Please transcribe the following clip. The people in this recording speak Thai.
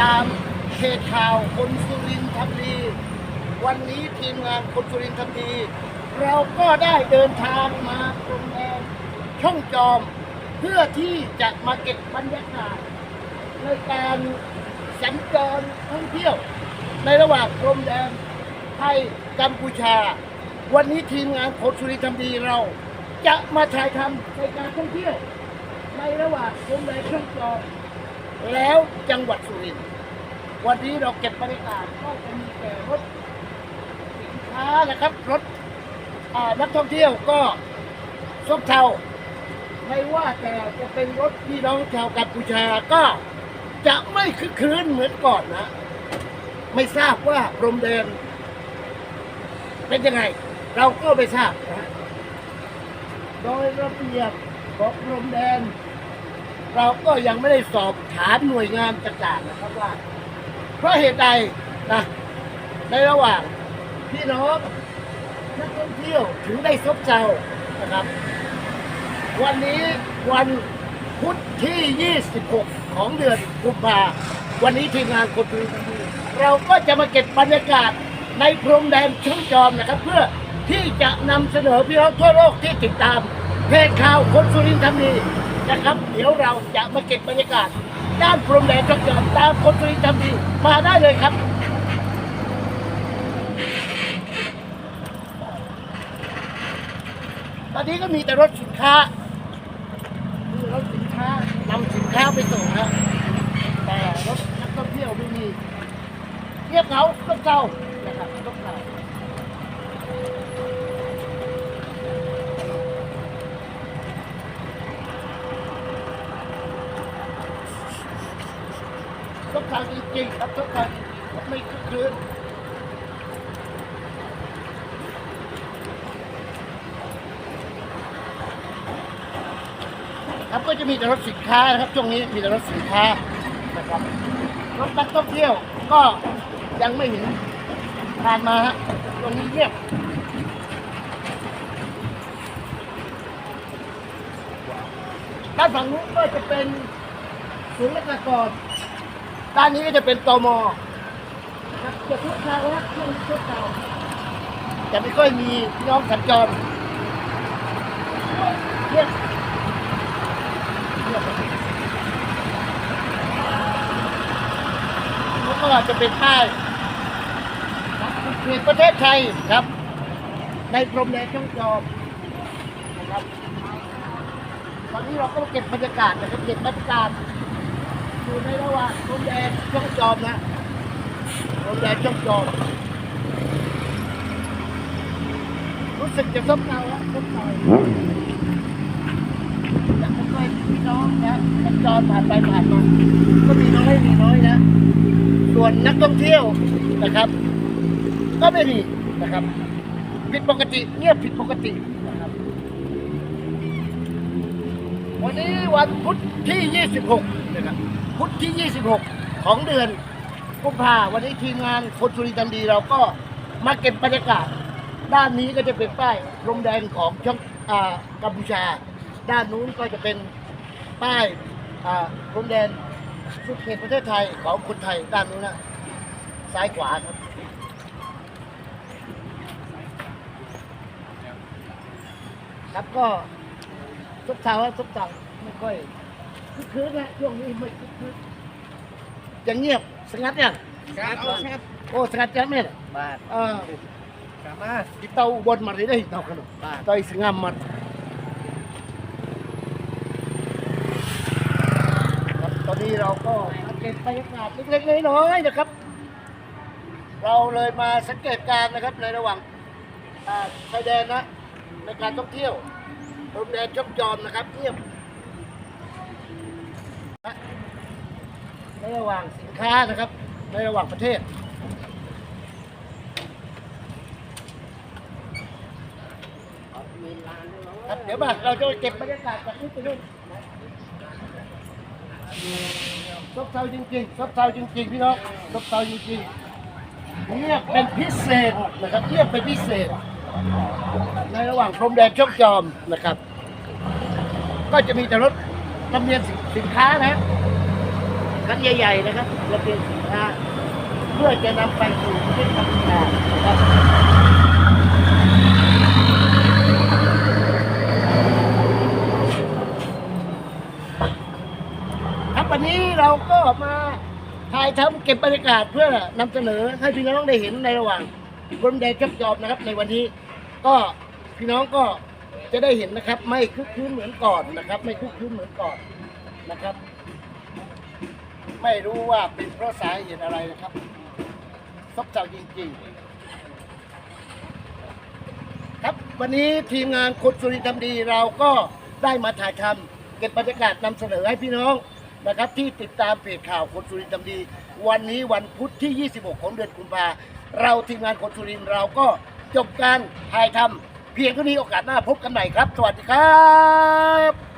ตามเพจข่าวคนสุรินทร์ทำดีวันนี้ทีมงานคนสุรินทร์ทำดีเราก็ได้เดินทางมาตรงแดนช่องจอม เพื่อที่จะมาเก็บบรรยากาศในการสัญจรท่องเที่ยว ในระหว่างพรมแดนไทยกัมพูชา วันนี้ทีมงานคนสุรินทร์ทำดีเราจะมาถ่ายทำในการท่องเที่ยว ในระหว่างพรมแดนช่องจอม แล้วจังหวัดสุรินทร์วันนี้เราเก็บบรรยากาศก็จะมีแต่รถสินค้านะครับรถนักท่องเที่ยวก็ซบเทาไม่ว่าแต่จะเป็นรถพี่น้องชาวกัมพูชาก็จะไม่คึกคืนเหมือนก่อนนะ ไม่ทราบว่าพรมแดนเป็นยังไง เราก็ไม่ทราบนะโดยระเบียบของพรมแดน เราก็ยังไม่ได้สอบถามหน่วยงานต่างๆนะครับว่า เพราะเหตุใดนะในระหว่างพี่น้องนักท่องเที่ยวถึงได้ซบเซานะครับ วันนี้วันพุธที่ 26 ของเดือนกุมภาวันนี้ทีมงานคนดูเราก็จะมาเก็บบรรยากาศในพรมแดนช่องจอมนะครับ เพื่อที่จะนำเสนอพี่น้องทั่วโลกที่ติดตามเพจข่าวคนสุรินทร์ทำดี นะครับ เดี๋ยวเราจะมาเก็บบรรยากาศ ด้านพรมแดนช่องจอมตามคนสุรินทร์ทำดีมาได้เลยครับตอนนี้ก็มีแต่รถสินค้า รถสินค้านำสินค้าไปส่งนะแต่รถนักท่องเที่ยวไม่มีเงียบเหงาก็เจ้านะครับก็เก่า ก็เก่าจริงๆครับก็เก่าจริงๆไม่คึกคืนครับก็จะมีแต่รถสินค้านะครับช่วงนี้มีแต่รถสินค้านะครับรถนักท่องเที่ยวก็ยังไม่เห็นผ่านมาฮะช่วงนี้เงียบด้านฝั่งนู้นก็จะเป็นศูนย์ราชการ ด้านนี้ก็จะเป็นตมจะทุกทางนะช่ทุกทางจะไม่ค่อยมีพี่น้องสัญจรเงียบแล้วก็จะเป็นป้ายเขตประเทศไทยครับ ในพรมแดนช่องจอมนะครับตอนนี้เราก็เก็บบรรยากาศนะครับเก็บบรรยากาศ อยู่ในระหว่างพรมแดนช่องจอมนะพรมแดนช่องจอม รู้สึกจะซบเซาแล้วซบเซาแต่ไม่ค่อยมีพี่น้องนะสัญจรผ่านไปผ่านมาก็มีน้อยมีน้อยนะ ส่วนนักท่องเที่ยวนะครับ ก็ไม่มีนะครับผิดปกติเงียบผิดปกตินะครับวันนี้วันพุธที่ 26นะครับ พุธที่ 26 ของเดือนกุมภาวันนี้ทีมงานคนสุรินทร์ดันดีเราก็มาเก็บบรรยากาศ ด้านนี้ก็จะเป็นป้ายลมแดงของช่องอ่ากัมพูชา ด้านนู้นก็จะเป็นป้ายอ่าลมแดนสุดเขตประเทศไทยของคนไทยด้านนู้นนะซ้ายขวาครับครับก็ซบเซาซบเซาไม่ค่อย คึกคืนนะช่วงนี้ไม่คึกคืนยังเงียบสงัดยังครับครับโอ้สงัดยังไม่ได้บาทเออกลับมา kita ubon mar ini tau kan tahu sengam mar ครับตอนนี้เราก็สังเกตบรรยากาศเล็กๆน้อยๆนะครับ เราเลยมาสังเกตการนะครับ ในระหว่างชายแดนนะในการท่องเที่ยวรมแดนช่องจอมนะครับเงียบ ในระหว่างสินค้านะครับ ในระหว่างประเทศ ครับเดี๋ยวมาเราจะเก็บบรรยากาศจากนี้ไปนู่นซบเซาจริงๆซบเซาจริงๆพี่น้องซบเซาจริงๆเงียบเป็นพิเศษนะครับเงียบเป็นพิเศษ ในระหว่างพรมแดนช่องจอมนะครับ ก็จะมีแต่รถ ลำเลียงสินค้านะคันใหญ่ๆนะครับระเบียงสินค้า เพื่อจะนำไปสู่ประเทศกัมพูชานะครับครับวันนี้เราก็มาถ่ายทำเก็บบรรยากาศเพื่อนำเสนอให้พี่น้องได้เห็นในระหว่างบนแดงจับจอบนะครับในวันนี้ก็พี่น้องก็ จะได้เห็นนะครับ ไม่คึกคืนเหมือนก่อนนะครับ ไม่คึกคืนเหมือนก่อนนะครับ ไม่รู้ว่าเป็นเพราะสาเหตุอะไรนะครับซบเซาจริงๆ ครับวันนี้ทีมงานคนสุรินทร์ทำดีเราก็ได้มาถ่ายทำเก็บบรรยากาศนำเสนอให้พี่น้องนะครับ ที่ติดตามเพจข่าวคนสุรินทร์ทำดี วันนี้วันพุธที่ 26 ของเดือนกุมภาเราทีมงานคนสุรินทร์เราก็จบการถ่ายทำ เพียงเท่านี้โอกาสหน้าพบกันใหม่ครับ สวัสดีครับ